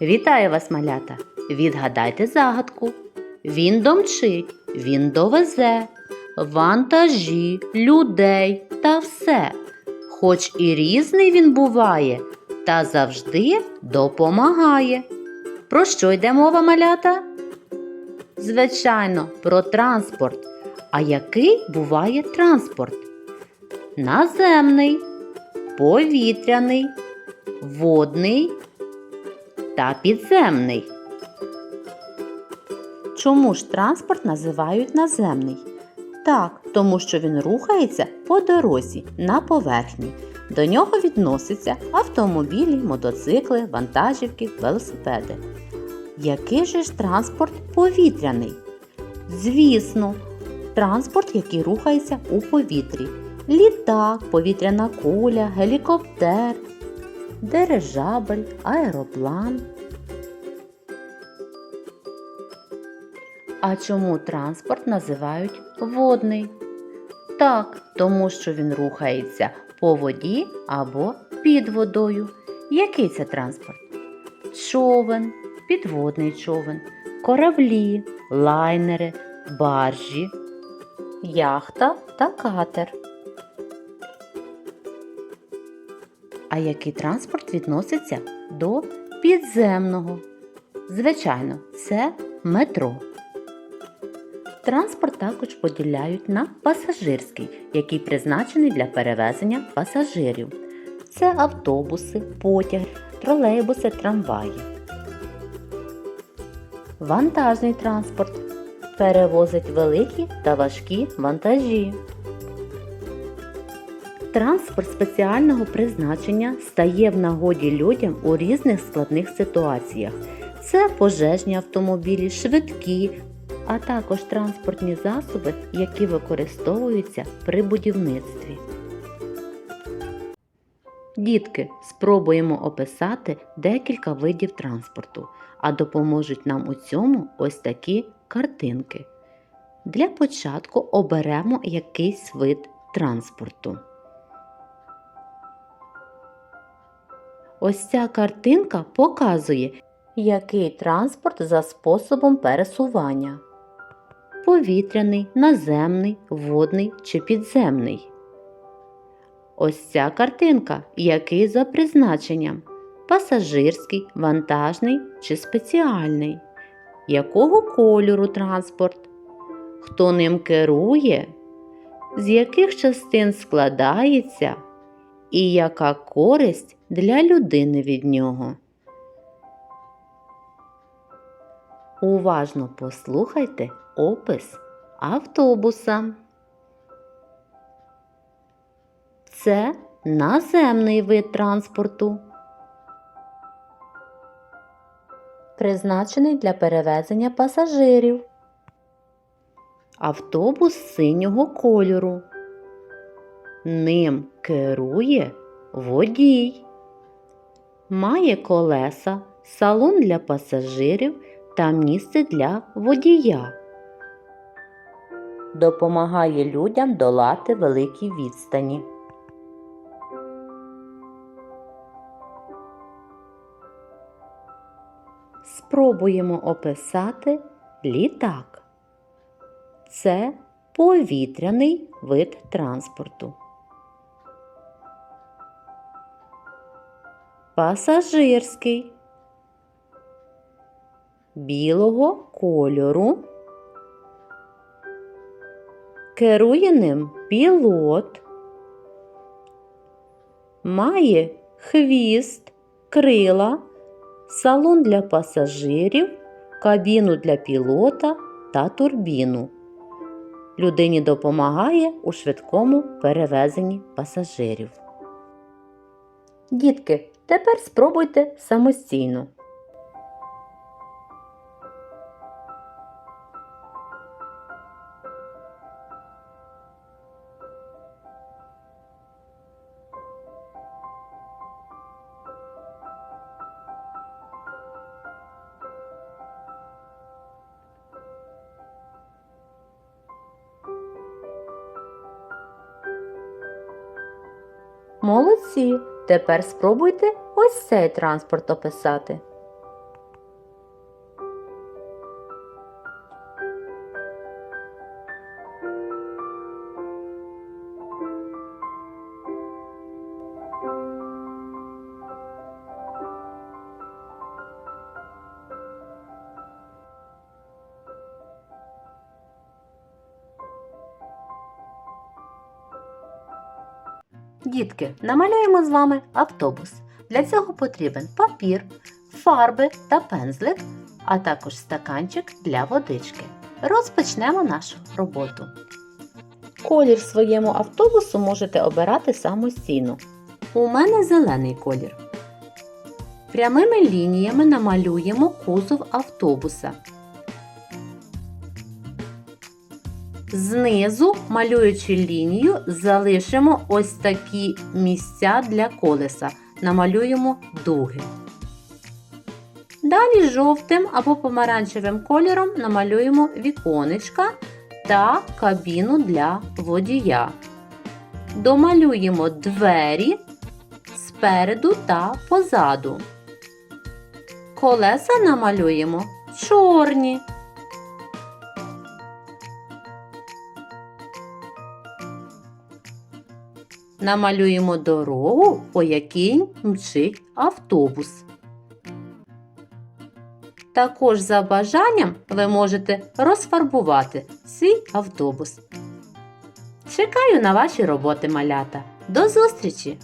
Вітаю вас, малята! Відгадайте загадку. Він домчить, він довезе, вантажі, людей та все. Хоч і різний він буває, та завжди допомагає. Про що йде мова, малята? Звичайно, про транспорт. А який буває транспорт? Наземний, повітряний, водний та підземний. Чому ж транспорт називають наземний? Так, тому що він рухається по дорозі на поверхні. До нього відносяться автомобілі, мотоцикли, вантажівки, велосипеди. Який же ж транспорт повітряний? Звісно, транспорт, який рухається у повітрі. Літак, повітряна куля, гелікоптер, дирижабель, аероплан. А чому транспорт називають водний? Так, тому що він рухається по воді або під водою. Який це транспорт? Човен, підводний човен, кораблі, лайнери, баржі, яхта та катер. А який транспорт відноситься до підземного? Звичайно, це метро. Транспорт також поділяють на пасажирський, який призначений для перевезення пасажирів. Це автобуси, потяги, тролейбуси, трамваї. Вантажний транспорт перевозить великі та важкі вантажі. Транспорт спеціального призначення стає в нагоді людям у різних складних ситуаціях. Це пожежні автомобілі, швидкі, а також транспортні засоби, які використовуються при будівництві. Дітки, спробуємо описати декілька видів транспорту, а допоможуть нам у цьому ось такі картинки. Для початку оберемо якийсь вид транспорту. Ось ця картинка показує, який транспорт за способом пересування. Повітряний, наземний, водний чи підземний. Ось ця картинка, який за призначенням пасажирський, вантажний чи спеціальний. Якого кольору транспорт? Хто ним керує? З яких частин складається? І яка користь для людини від нього? Уважно послухайте опис автобуса. Це наземний вид транспорту, призначений для перевезення пасажирів. Автобус синього кольору. Ним керує водій. Має колеса, салон для пасажирів та місце для водія. Допомагає людям долати великі відстані. Спробуємо описати літак. Це повітряний вид транспорту. Пасажирський білого кольору. Керує ним пілот, має хвіст, крила, салон для пасажирів, кабіну для пілота та турбіну. Людині допомагає у швидкому перевезенні пасажирів. Дітки, тепер спробуйте самостійно. Молодці! Тепер спробуйте ось цей транспорт описати. Дітки, намалюємо з вами автобус. Для цього потрібен папір, фарби та пензлик, а також стаканчик для водички. Розпочнемо нашу роботу. Колір своєму автобусу можете обирати самостійно. У мене зелений колір. Прямими лініями намалюємо кузов автобуса. Знизу, малюючи лінію, залишимо ось такі місця для колеса. Намалюємо дуги. Далі жовтим або помаранчевим кольором намалюємо віконечка та кабіну для водія. Домалюємо двері спереду та позаду. Колеса намалюємо чорні. Намалюємо дорогу, по якій мчить автобус. Також за бажанням ви можете розфарбувати свій автобус. Чекаю на ваші роботи, малята. До зустрічі!